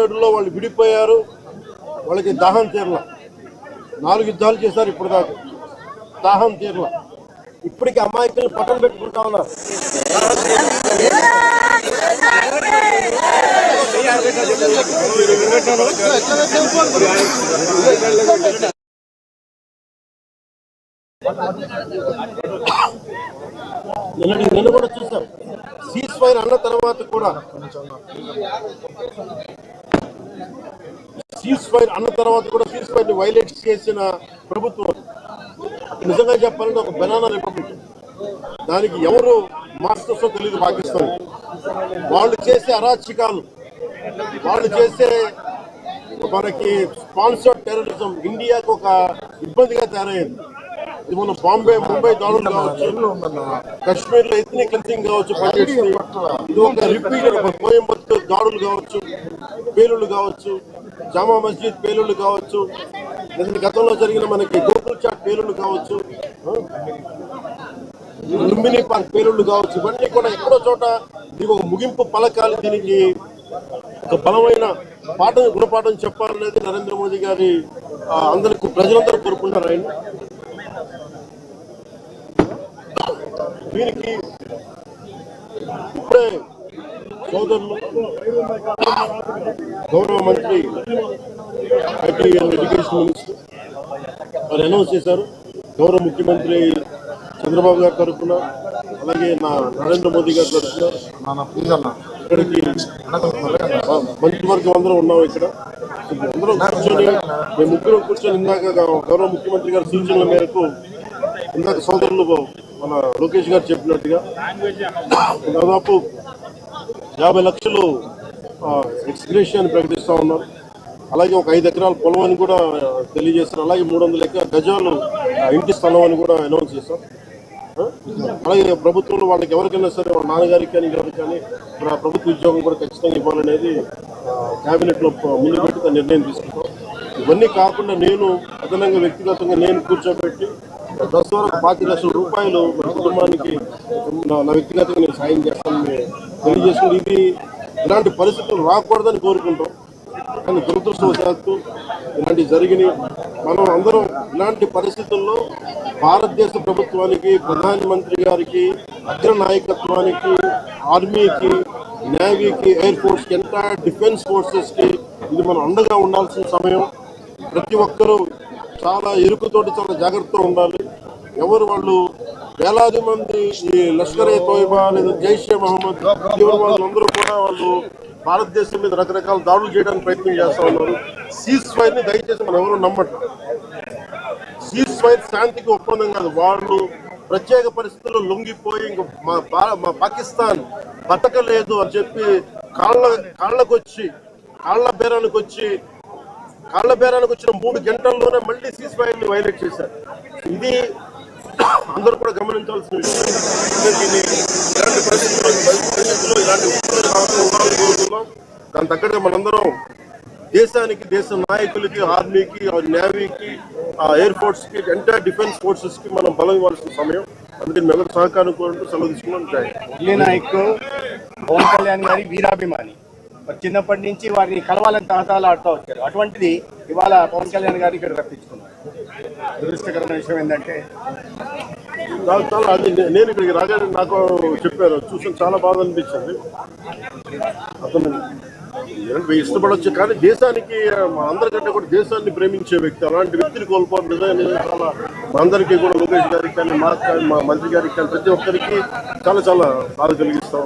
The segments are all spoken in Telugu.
ఏడులో వాళ్ళు విడిపోయారు. వాళ్ళకి దాహం తీరల. నాలుగు యుద్ధాలు చేశారు ఇప్పుడు దాకా దాహం తీరల. ఇప్పటికి అమాయకులు పట్టం పెట్టుకుంటా ఉన్నారు. నిన్నటి నిన్న కూడా చూసాం సీజ్ ఫైర్ అన్న తర్వాత కూడా సీజ్ ఫైర్ అన్న తర్వాత కూడా సీజ్ ఫైర్ని వైలేట్ చేసిన ప్రభుత్వం నిజంగా చెప్పాలంటే ఒక బెనానా రిపబ్లిక్ దానికి ఎవరు మాస్టర్స్ తెలియదు పాకిస్తాన్. వాళ్ళు చేసే అరాచకాలు వాళ్ళు చేసే మనకి స్పాన్సర్డ్ టెర్రరిజం ఇండియాకు ఒక ఇబ్బందిగా తయారైంది ఇది మన బాంబే ముంబై దాడులు కావచ్చు కశ్మీర్లో ఎత్నిక్ క్లింగ్ కావచ్చు ఇది ఒక రిపీట్ కోయంబత్తూర్ దాడులు కావచ్చు పేలుళ్ళు కావచ్చు జామా మస్జిద్ పేలుళ్ళు కావచ్చు. లేదంటే గతంలో జరిగిన మనకి గోకుల్ చాట్ పేలుళ్ళు కావచ్చు. లుంబిని పార్క్ పేలుళ్ళు కావచ్చు. ఇవన్నీ కూడా ఎక్కడో చోట దీనికి ఒక ముగింపు పలకాలి దీనికి. ఒక బలమైన పాఠం గుణపాఠం చెప్పాలనేది నరేంద్ర మోదీ గారి అందరికి ప్రజలందరూ కోరుకుంటారు ఆయన. దీనికి ఇప్పుడే సోదరులు గౌరవ మంత్రి ఐటీ అండ్ ఎడ్యుకేషన్ మినిస్టర్ వారు అనౌన్స్ చేశారు. గౌరవ ముఖ్యమంత్రి చంద్రబాబు గారి తరఫున అలాగే నా నరేంద్ర మోదీ గారి తరఫున ఇక్కడికి మంత్రివర్గం అందరూ ఉన్నాం ఇక్కడ. అందరూ కూర్చొని మేము ముగ్గురు కూర్చొని ఇందాక గౌరవ ముఖ్యమంత్రి గారి సూచనల మేరకు ఇందాక సోదరులు మన లోకేష్ గారు చెప్పినట్టుగా దాదాపు యాభై లక్షలు ఎక్స్గ్రేషన్ ప్రకటిస్తా ఉన్నారు. అలాగే ఒక ఐదు ఎకరాల పొలం అని కూడా తెలియజేస్తారు అలాగే మూడు వందల గజాలు ఆ, ఇంటి స్థలం అని కూడా అనౌన్స్ చేశాం అలాగే ప్రభుత్వంలో వాళ్ళకి ఎవరికైనా సరే వాళ్ళ నాన్నగారికి కానీ ఎవరికి కానీ మన ప్రభుత్వ ఉద్యోగం కూడా ఖచ్చితంగా ఇవ్వాలనేది క్యాబినెట్లో ముందు పెట్టి నిర్ణయం తీసుకుంటాం. ఇవన్నీ కాకుండా నేను అదనంగా వ్యక్తిగతంగా నేను కూర్చోబెట్టి దశ వరకు పాతి లక్షల రూపాయలు మన కుటుంబానికి నా- నా వ్యక్తిగతంగా నేను సాయం చేస్తానని తెలియజేసుకుంటూ ఇది ఇలాంటి పరిస్థితులు రాకూడదని కోరుకుంటాం. కానీ దురదృష్టవశాత్తు ఇలాంటి జరిగినాయి. మనం అందరం ఇలాంటి పరిస్థితుల్లో భారతదేశ ప్రభుత్వానికి ప్రధానమంత్రి గారికి అగ్ర నాయకత్వానికి ఆర్మీకి నేవీకి ఎయిర్ ఫోర్స్కి ఎంటైర్ డిఫెన్స్ ఫోర్సెస్కి ఇది మనం అండగా ఉండాల్సిన సమయం. ప్రతి ఒక్కరూ చాలా ఇరుకుతోటి చాలా జాగ్రత్తగా ఉండాలి. ఎవరు వాళ్ళు వేలాది మంది ఈ లష్కర్ ఏ తోయిబా లేదా జైషే మహమ్మద్. తీవ్ర కూడా వాళ్ళు భారతదేశం మీద రకరకాల దాడులు చేయడానికి ప్రయత్నం చేస్తా ఉన్నారు. సీజ్ ఫైర్ని దయచేసి మనం ఎవరు నమ్మటం సీజ్ ఫైర్ శాంతికి ఒప్పందం కాదు. వాళ్ళు ప్రత్యేక పరిస్థితుల్లో లొంగిపోయి ఇంక మా మా పాకిస్తాన్ బతకలేదు అని చెప్పి కాళ్ళ కాళ్ళకు వచ్చి కాళ్ళ బేరానికి వచ్చి కాళ్ళ బేరానికి వచ్చిన మూడు గంటల్లోనే మళ్ళీ సీజ్ ఫైర్ని వైలేట్ చేశారు. ఇది అందరూ కూడా గమనించాల్సిన విషయం ఇలాంటి పరిస్థితుల్లో ఇలాంటి దాని తగ్గట్టుగా మనందరం దేశానికి దేశ నాయకులకి ఆర్మీకి ఆ నేవీకి ఆ ఎయిర్ ఫోర్స్కి ఎంటైర్ డిఫెన్స్ ఫోర్సెస్కి మనం బలం ఇవ్వాల్సిన సమయం. అందుకే మేము సహకారం కోరుతూ సెలవు తీసుకున్నాం. నాయక్ పవన్ కళ్యాణ్ గారి వీరాభిమాని. చిన్నప్పటి నుంచి వారిని కలవాలని తహతాలు ఆడుతూ వచ్చారు. అటువంటిది ఇవాళ పవన్ కళ్యాణ్ గారు ఇక్కడ రప్పించుకున్నారు. దురదృష్టకరమైన విషయం ఏంటంటే చాలా చాలా అది నేను ఇక్కడికి రాగానే నాకు చెప్పారు చూసిన చాలా బాధ అనిపించింది. అతను ఇష్టపడవచ్చు ఇష్టపడొచ్చు కానీ దేశానికి మా అందరికంటే కూడా దేశాన్ని ప్రేమించే వ్యక్తి అలాంటి వ్యక్తిని కోల్పోవడం నిజంగా చాలా మా అందరికీ కూడా లోకేష్ గారికి కానీ మా కానీ మా మంత్రి గారికి కానీ ప్రతి ఒక్కరికి చాలా చాలా బాధ కలిగిస్తాం.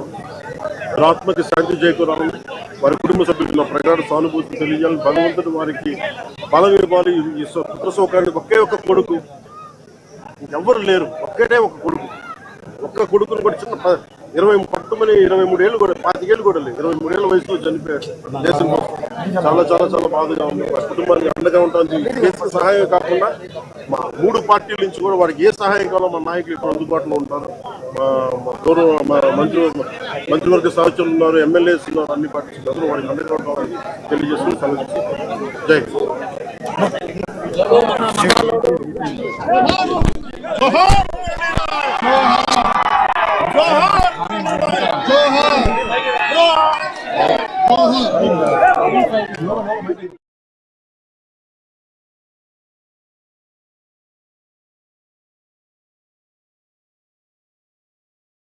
ఆత్మకి శాంతి చేకూరాలని వారి కుటుంబ సభ్యులకు నా ప్రగాఢ సానుభూతి తెలియాలని భగవంతుడు వారికి బలం ఇవ్వాలి. ఈ పుత్ర శోకానికి ఒకే ఒక్క కొడుకు. ఎవ్వరు లేరు. ఒక్కటే ఒక కొడుకు. ఒక్క కొడుకుని కూడా చిన్న ఇరవై పట్టుమని ఇరవై మూడేళ్ళు కూడా పాతికేళ్ళు కూడా లేదు. ఇరవై మూడేళ్ళ వయసులో చనిపోయారు దేశం కోసం. చాలా చాలా చాలా బాధగా ఉంది. వారి కుటుంబానికి అండగా ఉంటుంది చేసిన సహాయం కాకుండా మా మూడు పార్టీల నుంచి కూడా వారికి ఏ సహాయం కావాలో మా నాయకులు ఇక్కడ అందుబాటులో ఉంటారు. మా మా గౌరవ మా మంత్రి మంత్రివర్గ సహచరులు ఉన్నారు ఎమ్మెల్యేస్ ఉన్నారు అన్ని పార్టీస్ అందరూ వారికి అండగా ఉంటారని తెలియజేసుకుని సెలవు. జై హింద్. Solomon